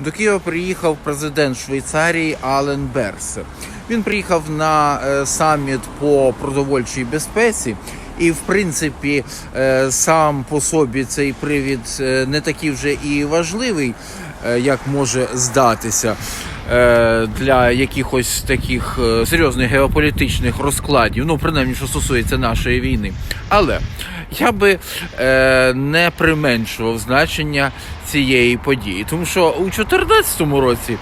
До Києва приїхав президент Швейцарії Ален Берсе. Він приїхав на е, саміт по продовольчій безпеці. І, в принципі, е, сам по собі цей привід е, не такий вже і важливий, як може здатися для якихось таких серйозних геополітичних розкладів, ну принаймні, що стосується нашої війни. Але я би е, не применшував значення цієї події, тому що у 2014 році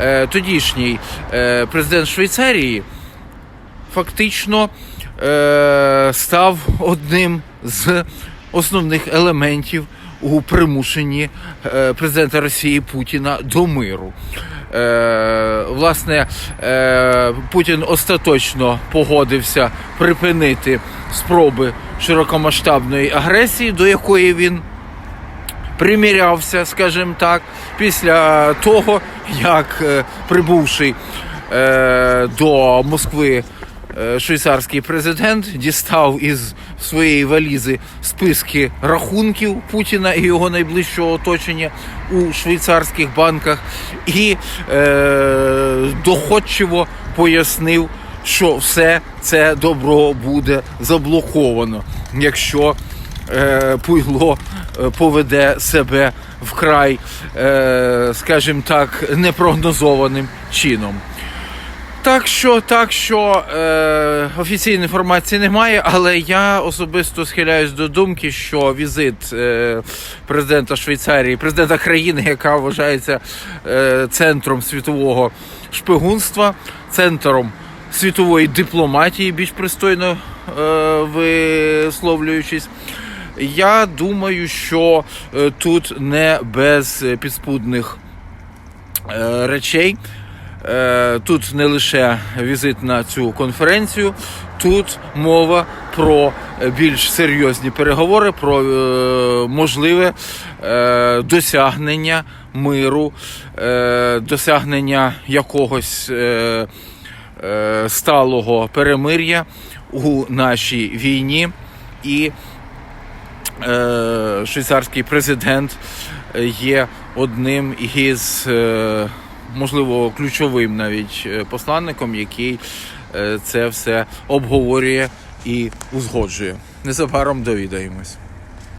е, тодішній е, президент Швейцарії фактично е, став одним з основних елементів у примушенні е, президента Росії Путіна до миру. Е, власне, е, Путін остаточно погодився припинити спроби широкомасштабної агресії, до якої він примірявся, скажімо так, після того, як е, прибувши до Москви швейцарський президент дістав із своєї валізи списки рахунків Путіна і його найближчого оточення у швейцарських банках і е, доходчиво пояснив, що все це добро буде заблоковано, якщо е, Пуйло е, поведе себе вкрай, е, скажімо так, непрогнозованим чином. Так що, так що е, офіційної інформації немає, але я особисто схиляюсь до думки, що візит е, президента Швейцарії, президента країни, яка вважається е, центром світового шпигунства, центром світової дипломатії, більш пристойно е, висловлюючись. Я думаю, що е, тут не без е, підспудних е, речей. Е, Тут не лише візит на цю конференцію, тут мова про більш серйозні переговори, про е, можливе е, досягнення миру, досягнення якогось сталого перемир'я у нашій війні. І швейцарський президент є одним із, можливо, ключовим навіть е, посланником, який е, це все обговорює і узгоджує. Незабаром довідаємось.